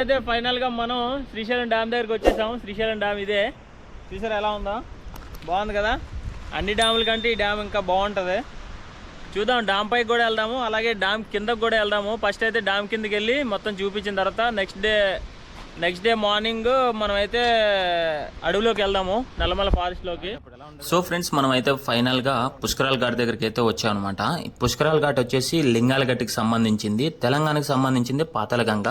అయితే ఫైనల్గా మనం శ్రీశైలం డ్యామ్ దగ్గరికి వచ్చేసాము. శ్రీశైలం డ్యామ్ ఇదే. శ్రీశైలం ఎలా ఉందో? బాగుంది కదా? అన్ని డ్యాముల కంటే ఈ డ్యామ్ ఇంకా బాగుంటుంది. చూద్దాం డ్యామ్ పైకి కూడా వెళ్దాము. అలాగే డ్యామ్ కిందకి కూడా వెళ్దాము. ఫస్ట్ అయితే డ్యామ్ కిందకి వెళ్ళి మొత్తం చూపించిన తర్వాత next day next day morning మనం అయితే అడవిలోకి వెళ్దాము నల్లమల ఫారెస్ట్లోకి సో ఫ్రెండ్స్ మనం అయితే ఫైనల్గా ఘాట్ దగ్గరికి అయితే వచ్చాం అనమాట పుష్కరాల ఘాట్ వచ్చేసి లింగాల గట్టుకి సంబంధించింది తెలంగాణకి సంబంధించింది పాతాళగంగ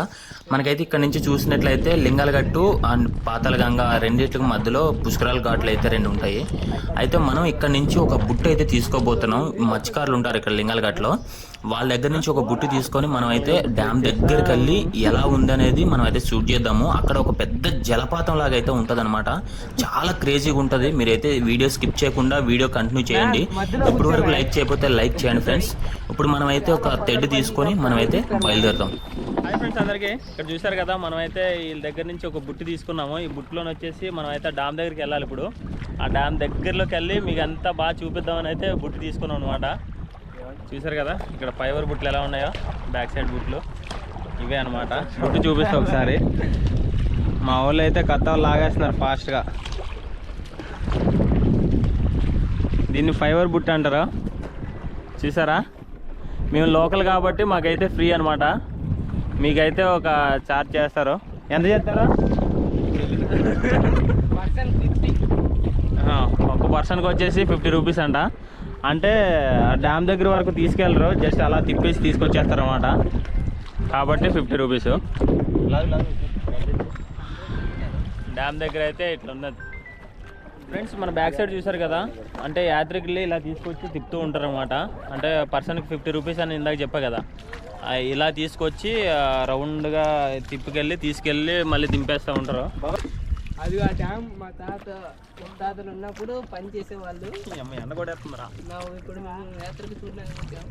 మనకైతే ఇక్కడ నుంచి చూసినట్లయితే లింగాల గట్టు అండ్ పాతాళగంగ రెండింటికి మధ్యలో పుష్కరాల ఘాట్లు అయితే రెండు ఉంటాయి. అయితే మనం ఇక్కడ నుంచి ఒక బుట్ట అయితే తీసుకోబోతున్నాం. మత్స్యకారులు ఉంటారు ఇక్కడ లింగాల ఘాట్లో వాళ్ళ దగ్గర నుంచి ఒక బుట్టు తీసుకొని మనం అయితే డ్యామ్ దగ్గరికి వెళ్ళి ఎలా ఉందనేది మనం అయితే షూట్ చేద్దాము. అక్కడ ఒక పెద్ద జలపాతం లాగా అయితే ఉంటుంది చాలా క్రేజీగా ఉంటుంది. మీరైతే వీడియో స్కిప్ చేయకుండా వీడియో కంటిన్యూ చేయండి. ఇప్పుడు వరకు లైక్ చేయకపోతే లైక్ చేయండి ఫ్రెండ్స్. ఇప్పుడు మనం అయితే ఒక తెడ్డు తీసుకొని మనం అయితే బయలుదేరుతాం హాయ్ ఫ్రెండ్స్ అందరికీ. ఇక్కడ చూసారు కదా మనం అయితే వీళ్ళ దగ్గర నుంచి ఒక బుట్టు తీసుకున్నాము. ఈ బుట్టులోని వచ్చేసి మనం అయితే డ్యామ్ దగ్గరికి వెళ్ళాలి ఇప్పుడు. ఆ డ్యామ్ దగ్గరలోకి వెళ్ళి మీకు అంతా బాగా చూపిద్దామని అయితే బుట్టు తీసుకున్నాం అనమాట చూసారు కదా? ఇక్కడ ఫైబర్ బుట్లు ఎలా ఉన్నాయో? బ్యాక్ సైడ్ బుట్లు. ఇవే అనమాట బుట్టు చూపిస్తా ఒకసారి. మా వాళ్ళు అయితే కత్తాలు లాగేస్తున్నారు ఫాస్ట్గా దీన్ని ఫైబర్ బుట్ట అంటారా? చూసారా? మేము లోకల్ కాబట్టి మాకైతే ఫ్రీ అనమాట మీకైతే ఒక చార్జ్ చేస్తారు. ఎంత చేస్తారా? ఒక పర్సన్కి వచ్చేసి ఫిఫ్టీ రూపీస్ అంట. అంటే డ్యామ్ దగ్గర వరకు తీసుకెళ్ళరు. జస్ట్ అలా తిప్పేసి తీసుకొచ్చేస్తారు అనమాట కాబట్టి ఫిఫ్టీ రూపీస్. డ్యామ్ దగ్గర అయితే ఇట్లా ఉన్నది. ఫ్రెండ్స్ మన బ్యాక్ సైడ్ చూసారు కదా? అంటే యాత్రికులు ఇలా తీసుకొచ్చి తిప్పుతూ ఉంటారు అనమాట అంటే పర్సన్కి ఫిఫ్టీ రూపీస్ అని ఇందాక చెప్పా కదా. ఇలా తీసుకొచ్చి రౌండ్గా తిప్పుకెళ్ళి తీసుకెళ్ళి మళ్ళీ దింపేస్తూ ఉంటారు. అది ఆ డ్యామ్ మా తాత తాతలు ఉన్నప్పుడు పని చేసేవాళ్ళు. ఎండ కొడేస్తుందిరా నా ఇప్పుడు మేము యాత్రకు చూడడానికి వచ్చాం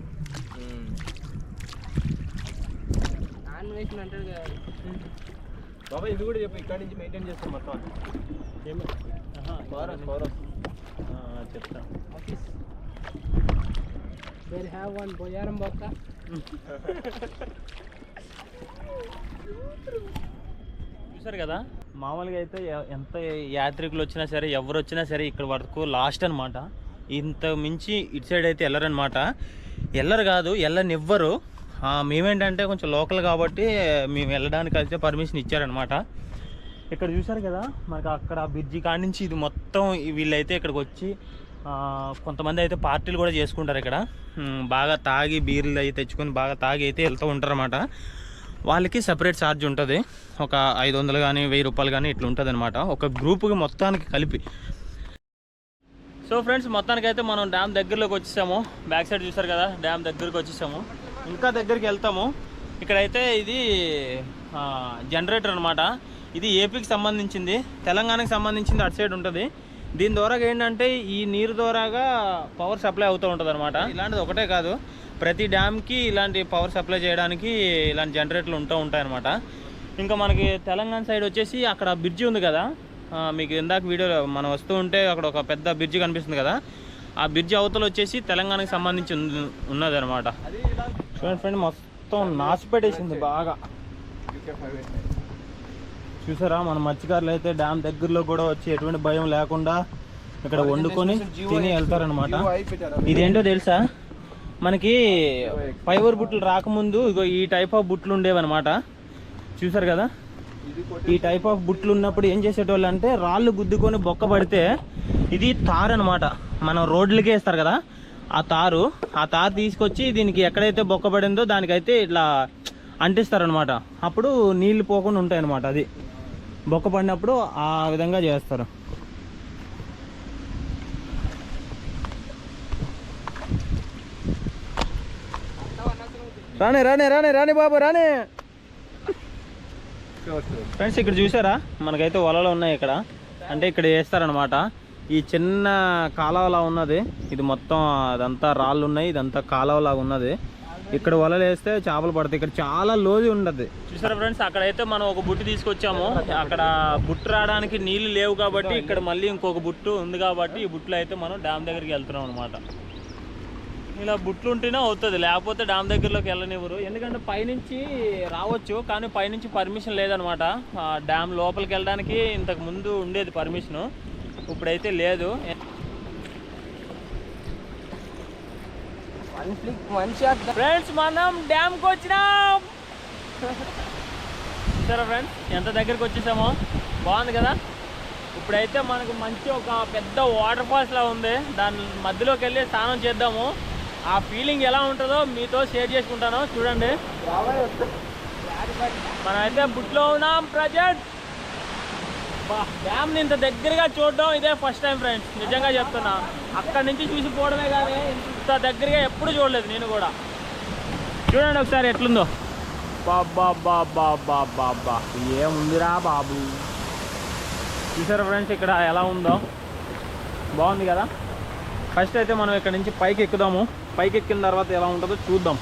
నాన్ వేసిన అంటాడు కదా. బాబా ఇది కూడా చెప్పు ఇక్కడ నుంచి మెయింటైన్ చేస్తాం మొత్తం ఏమి. చెప్తా. Office. There have one Boyyaram బొక్క. చూసారు కదా? మామూలుగా అయితే ఎంత యాత్రికులు వచ్చినా సరే ఎవరు వచ్చినా సరే ఇక్కడ వరకు లాస్ట్ అనమాట ఇంత మించి ఇటు సైడ్ అయితే వెళ్ళరనమాట వెళ్ళరు కాదు వెళ్ళనివ్వరు మేమేంటంటే కొంచెం లోకల్ కాబట్టి మేము వెళ్ళడానికి అయితే పర్మిషన్ ఇచ్చారనమాట ఇక్కడ చూసారు కదా మనకు అక్కడ బ్రిడ్జి కాడి నుంచి ఇది మొత్తం వీళ్ళైతే ఇక్కడికి వచ్చి కొంతమంది అయితే పార్టీలు కూడా చేసుకుంటారు ఇక్కడ. బాగా తాగి బీర్లు అయితే తెచ్చుకొని బాగా తాగి అయితే వెళ్తూ ఉంటారన్నమాట. వాళ్ళకి సపరేట్ ఛార్జ్ ఉంటుంది. ఒక ఐదు వందలు కానీ వెయ్యి రూపాయలు కానీ ఇట్లా ఉంటుంది అనమాట ఒక గ్రూప్కి మొత్తానికి కలిపి. సో ఫ్రెండ్స్ మొత్తానికి అయితే మనం డ్యామ్ దగ్గరలోకి వచ్చేసాము. బ్యాక్ సైడ్ చూసారు కదా డ్యామ్ దగ్గరికి వచ్చేసాము. ఇంకా దగ్గరికి వెళ్తాము. ఇక్కడైతే ఇది జనరేటర్ అనమాట ఇది ఏపీకి సంబంధించింది. తెలంగాణకి సంబంధించింది అటు సైడ్ ఉంటుంది. దీని ద్వారా ఏంటంటే ఈ నీరు ద్వారాగా పవర్ సప్లై అవుతూ ఉంటుంది అనమాట ఇలాంటిది ఒకటే కాదు. ప్రతి డ్యామ్కి ఇలాంటి పవర్ సప్లై చేయడానికి ఇలాంటి జనరేటర్లు ఉంటూ ఉంటాయి అనమాట ఇంకా మనకి తెలంగాణ సైడ్ వచ్చేసి అక్కడ బ్రిడ్జి ఉంది కదా. మీకు ఇందాక వీడియోలో మనం వస్తూ ఉంటే అక్కడ ఒక పెద్ద బ్రిడ్జి కనిపిస్తుంది కదా. ఆ బ్రిడ్జి అవతల వచ్చేసి తెలంగాణకి సంబంధించి ఉన్నది అనమాట చూడండి ఫ్రెండ్ మొత్తం నాచిపెట్టేసింది బాగా. చూసారా మన మత్స్యకారులు అయితే డ్యామ్ దగ్గరలో కూడా వచ్చి ఎటువంటి భయం లేకుండా ఇక్కడ వండుకొని తిని వెళ్తారనమాట ఇదేంటో తెలుసా? మనకి ఫైబర్ బుట్లు రాకముందు ఇగో ఈ టైప్ ఆఫ్ బుట్లు ఉండేవన్నమాట. చూసారు కదా? ఈ టైప్ ఆఫ్ బుట్లు ఉన్నప్పుడు ఏం చేసేటోళ్ళు అంటే రాళ్ళు గుద్దుకొని బొక్క పడితే ఇది తారు అనమాట మనం రోడ్లకే వేస్తారు కదా? ఆ తారు ఆ తారు తీసుకొచ్చి దీనికి ఎక్కడైతే బొక్క పడిందో దానికైతే ఇట్లా అంటిస్తారనమాట అప్పుడు నీళ్ళు పోకుండా ఉంటాయి అనమాట అది. బొక్క పడినప్పుడు ఆ విధంగా చేస్తారు. రానే రానే రానే రానే బాబు రానే. ఫ్రెండ్స్ ఇక్కడ చూసారా? మనకైతే వలలు ఉన్నాయి ఇక్కడ. అంటే ఇక్కడ వేస్తారనమాట ఈ చిన్న కాలువలా ఉన్నది. ఇది మొత్తం అదంతా రాళ్ళు ఉన్నాయి. ఇదంతా కాలువలా ఉన్నది. ఇక్కడ వలలు వేస్తే చేపలు పడతాయి. ఇక్కడ చాలా లోజు ఉండదు. చూసారా ఫ్రెండ్స్? అక్కడైతే మనం ఒక బుట్టు తీసుకొచ్చాము. అక్కడ బుట్టు రావడానికి నీళ్ళు లేవు కాబట్టి ఇక్కడ మళ్ళీ ఇంకొక బుట్టు ఉంది కాబట్టి ఈ బుట్టులో అయితే మనం డ్యామ్ దగ్గరికి వెళ్తున్నాం అనమాట ఇలా బుట్లు ఉంటేనే అవుతుంది. లేకపోతే డ్యామ్ దగ్గరలోకి వెళ్ళనివ్వరు. ఎందుకంటే పైనుంచి రావచ్చు కానీ పైనుంచి పర్మిషన్ లేదనమాట. డ్యామ్ లోపలికి వెళ్ళడానికి ఇంతకు ముందు ఉండేది పర్మిషను. ఇప్పుడైతే లేదు. ఫ్రెండ్స్ మనం డ్యామ్కి వచ్చినాం. సరే ఫ్రెండ్స్? ఎంత దగ్గరికి వచ్చేసామో? బాగుంది కదా? ఇప్పుడైతే మనకు మంచి ఒక పెద్ద వాటర్ ఫాల్స్ లా ఉంది. దాని మధ్యలోకి వెళ్ళి స్నానం చేద్దాము. ఆ ఫీలింగ్ ఎలా ఉంటుందో మీతో షేర్ చేసుకుంటాను. చూడండి. మనమైతే బుట్లో ఉన్నాం ప్రజెంట్. డ్యామ్ని ఇంత దగ్గరగా చూడడం ఇదే ఫస్ట్ టైం ఫ్రెండ్స్ నిజంగా చెప్తున్నా. అక్కడి నుంచి చూసి పోవడమే కానీ ఇంత దగ్గరగా ఎప్పుడు చూడలేదు నేను కూడా. చూడండి ఒకసారి ఎట్లుందో. బాబా బాబా బాబా బా ఏముందిరా బాబు? చూసారా ఫ్రెండ్స్ ఇక్కడ ఎలా ఉందో? బాగుంది కదా? ఫస్ట్ అయితే మనం ఇక్కడ నుంచి పైకి ఎక్కుదాము. పైకి ఎక్కిన తర్వాత ఎలా ఉంటుందో చూద్దాం.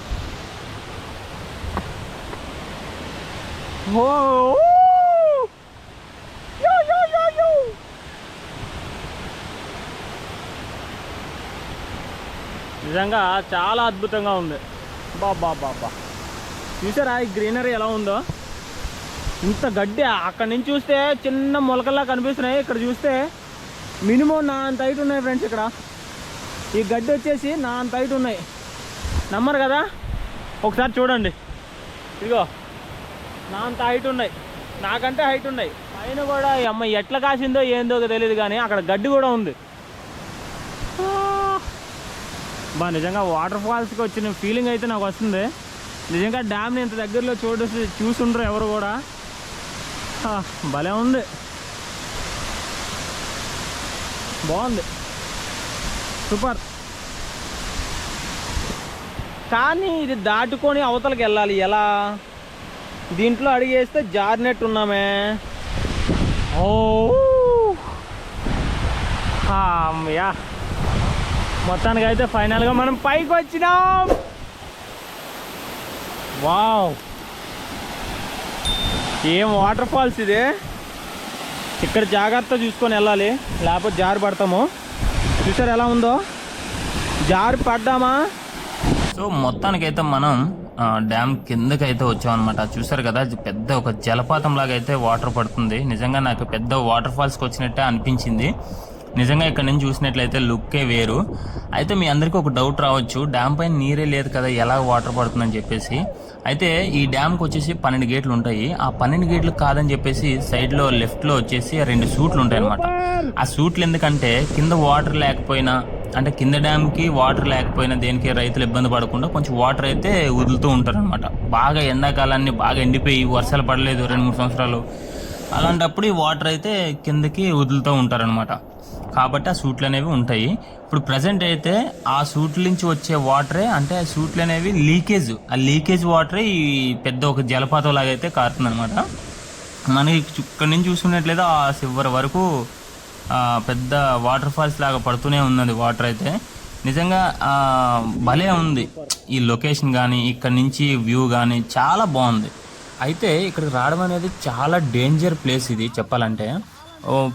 ఓ! నిజంగా చాలా అద్భుతంగా ఉంది. బాబా బాబా చూసారా ఈ గ్రీనరీ ఎలా ఉందో? ఇంత గడ్డి అక్కడ నుంచి చూస్తే చిన్న మొలకల్లా కనిపిస్తున్నాయి. ఇక్కడ చూస్తే మినిమం నా అంత హైట్ ఉన్నాయి ఫ్రెండ్స్ ఇక్కడ. ఈ గడ్డి వచ్చేసి నా అంత హైట్ ఉన్నాయి. నమ్మరు కదా? ఒకసారి చూడండి. ఇదిగో నా అంత హైట్ ఉన్నాయి. నాకంటే హైట్ ఉన్నాయి. పైన కూడా ఈ అమ్మ ఎట్లా కాసిందో ఏందో తెలియదు కానీ అక్కడ గడ్డి కూడా ఉంది. బా నిజంగా వాటర్ ఫాల్స్కి వచ్చిన ఫీలింగ్ అయితే నాకు వస్తుంది. నిజంగా డ్యామ్ని ఇంత దగ్గరలో చూడ చూసుండ్రు ఎవరు కూడా. భలే ఉంది. బాగుంది. సూపర్. కానీ ఇది దాటుకొని అవతలకి వెళ్ళాలి. ఎలా? దీంట్లో అడిగేస్తే జారినట్టు ఉన్నామే. ఓ. యా. మొత్తానికి అయితే ఫైనల్గా మనం పైకి వచ్చినాం. వావ్. ఏం వాటర్ ఫాల్స్ ఇది? ఇక్కడ జాగ్రత్త చూసుకొని వెళ్ళాలి. లేకపోతే జారి పడతాము. చూసారు ఎలా ఉందో? జారి పడ్డామా? సో మొత్తానికైతే మనం డ్యామ్ కిందకైతే వచ్చామన్నమాట. చూసారు కదా పెద్ద ఒక జలపాతం లాగా అయితే వాటర్ పడుతుంది. నిజంగా నాకు పెద్ద వాటర్ ఫాల్స్కి వచ్చినట్టే అనిపించింది. నిజంగా ఇక్కడ నుంచి చూసినట్లయితే లుక్కే వేరు. అయితే మీ అందరికీ ఒక డౌట్ రావచ్చు. డ్యామ్ పైన నీరే లేదు కదా ఎలా వాటర్ పడుతుందని చెప్పేసి. అయితే ఈ డ్యామ్కి వచ్చేసి పన్నెండు గేట్లు ఉంటాయి. ఆ పన్నెండు గేట్లు కాదని చెప్పేసి సైడ్లో లెఫ్ట్లో వచ్చేసి రెండు సూట్లు ఉంటాయి అనమాట ఆ సూట్లు ఎందుకంటే కింద వాటర్ లేకపోయినా అంటే కింద డ్యామ్కి వాటర్ లేకపోయినా దేనికి రైతులు ఇబ్బంది పడకుండా కొంచెం వాటర్ అయితే వదులుతూ ఉంటారనమాట బాగా ఎండాకాలాన్ని బాగా ఎండిపోయి వర్షాలు పడలేదు రెండు మూడు సంవత్సరాలు. అలాంటప్పుడు ఈ వాటర్ అయితే కిందకి వదులుతూ ఉంటారనమాట కాబట్టి ఆ సూట్లు అనేవి ఉంటాయి. ఇప్పుడు ప్రజెంట్ అయితే ఆ సూట్ల నుంచి వచ్చే వాటరే అంటే ఆ సూట్లు అనేవి లీకేజ్ ఆ లీకేజ్ వాటరే ఈ పెద్ద ఒక జలపాతం లాగా అయితే కారుతుంది అనమాట మనకి ఇక్కడ నుంచి చూసుకున్నట్లయితే ఆ చివరి వరకు పెద్ద వాటర్ ఫాల్స్ లాగా పడుతూనే ఉన్నది వాటర్ అయితే. నిజంగా భలే ఉంది. ఈ లొకేషన్ కానీ ఇక్కడ నుంచి వ్యూ కానీ చాలా బాగుంది. అయితే ఇక్కడికి రావడం అనేది చాలా డేంజర్ ప్లేస్ ఇది చెప్పాలంటే.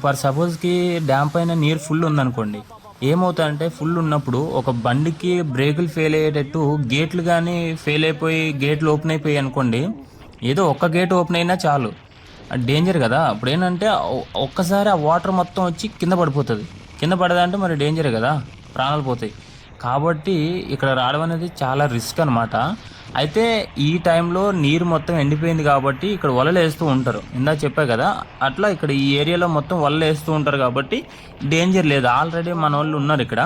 ఫర్ సపోజ్కి డ్యామ్ పైన నీరు ఫుల్ ఉందనుకోండి. ఏమవుతాయంటే ఫుల్ ఉన్నప్పుడు ఒక బండికి బ్రేకులు ఫెయిల్ అయ్యేటట్టు గేట్లు కానీ ఫెయిల్ అయిపోయి గేట్లు ఓపెన్ అయిపోయి అనుకోండి ఏదో ఒక్క గేట్ ఓపెన్ అయినా చాలు. డేంజర్ కదా. అప్పుడు ఏంటంటే ఒక్కసారి ఆ వాటర్ మొత్తం వచ్చి కింద పడిపోతుంది. కింద పడదంటే మరి డేంజర్ కదా. ప్రాణాలు పోతాయి. కాబట్టి ఇక్కడ రావడం అనేది చాలా రిస్క్ అనమాట అయితే ఈ టైంలో నీరు మొత్తం ఎండిపోయింది కాబట్టి ఇక్కడ వలలు వేస్తూ ఉంటారు. ఇందా చెప్పా కదా అట్లా ఇక్కడ ఈ ఏరియాలో మొత్తం వలలు వేస్తూ ఉంటారు కాబట్టి డేంజర్ లేదు. ఆల్రెడీ మన వాళ్ళు ఉన్నారు ఇక్కడ.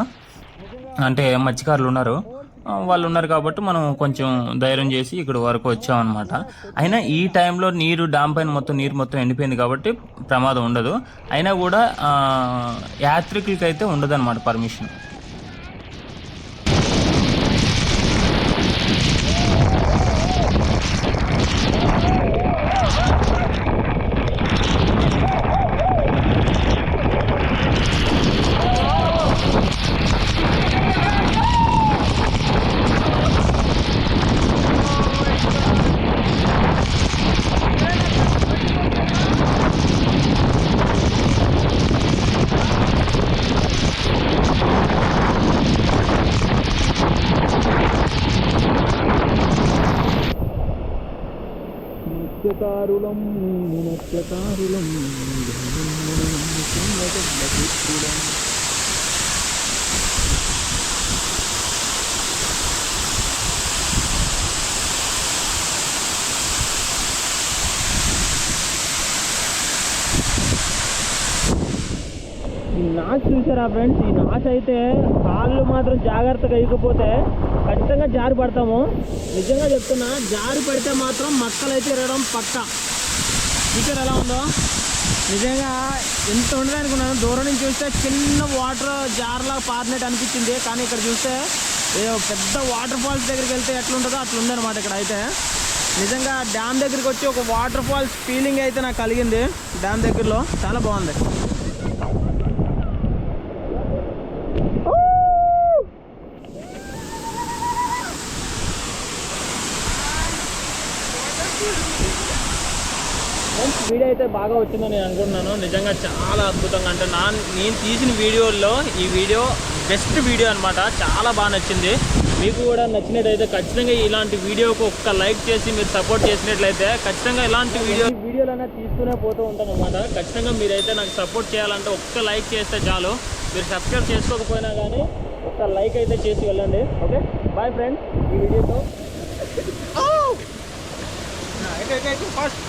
అంటే మత్స్యకారులు ఉన్నారు. వాళ్ళు ఉన్నారు కాబట్టి మనం కొంచెం ధైర్యం చేసి ఇక్కడ వరకు వచ్చామన్నమాట అయినా ఈ టైంలో నీరు డామ్ పైన మొత్తం నీరు మొత్తం ఎండిపోయింది కాబట్టి ప్రమాదం ఉండదు. అయినా కూడా యాత్రికులకైతే యాత్రికులకి పర్మిషన్. మత్స్యకారులం మత్స్యకారులం ఈ నాచ్ చూసారా ఫ్రెండ్స్ ఈ నాచ్ అయితే కాళ్ళు మాత్రం జాగ్రత్తగా ఇకపోతే ఖచ్చితంగా జారి పడతాము. నిజంగా చెప్తున్నా జారి పడితే మాత్రం మక్కలు అయితే ఎరగడం పక్క. స్పీకర్ ఎలా ఉందో? నిజంగా ఎంత ఉండదు అనుకున్నాను. దూరం నుంచి చూస్తే చిన్న వాటర్ జార్లా పారినట్టు అనిపించింది. కానీ ఇక్కడ చూస్తే ఏదో పెద్ద వాటర్ ఫాల్స్ దగ్గరికి వెళ్తే ఎట్లుంటుందో అట్లా ఉందన్నమాట ఇక్కడ అయితే. నిజంగా డ్యామ్ దగ్గరికి వచ్చి ఒక వాటర్ ఫాల్స్ ఫీలింగ్ అయితే నాకు కలిగింది. డ్యామ్ దగ్గరలో. చాలా బాగుంది ఫ్రెండ్స్ వీడియో అయితే బాగా వచ్చిందని నేను అనుకుంటున్నాను. నిజంగా చాలా అద్భుతంగా అంటే నా నేను తీసిన వీడియోల్లో ఈ వీడియో బెస్ట్ వీడియో అనమాట చాలా బాగా నచ్చింది. మీకు కూడా నచ్చినట్టయితే ఖచ్చితంగా ఇలాంటి వీడియోకి ఒక్క లైక్ చేసి మీరు సపోర్ట్ చేసినట్లయితే ఖచ్చితంగా ఇలాంటి వీడియో వీడియోలైనా తీసుకునే పోతూ ఉంటాను అనమాట ఖచ్చితంగా మీరైతే నాకు సపోర్ట్ చేయాలంటే ఒక్క లైక్ చేస్తే చాలు. మీరు సబ్స్క్రైబ్ చేసుకోకపోయినా కానీ ఒక్క లైక్ అయితే చేసి వెళ్ళండి. ఓకే? బాయ్ ఫ్రెండ్స్ ఈ వీడియోతో ఫస్ట్.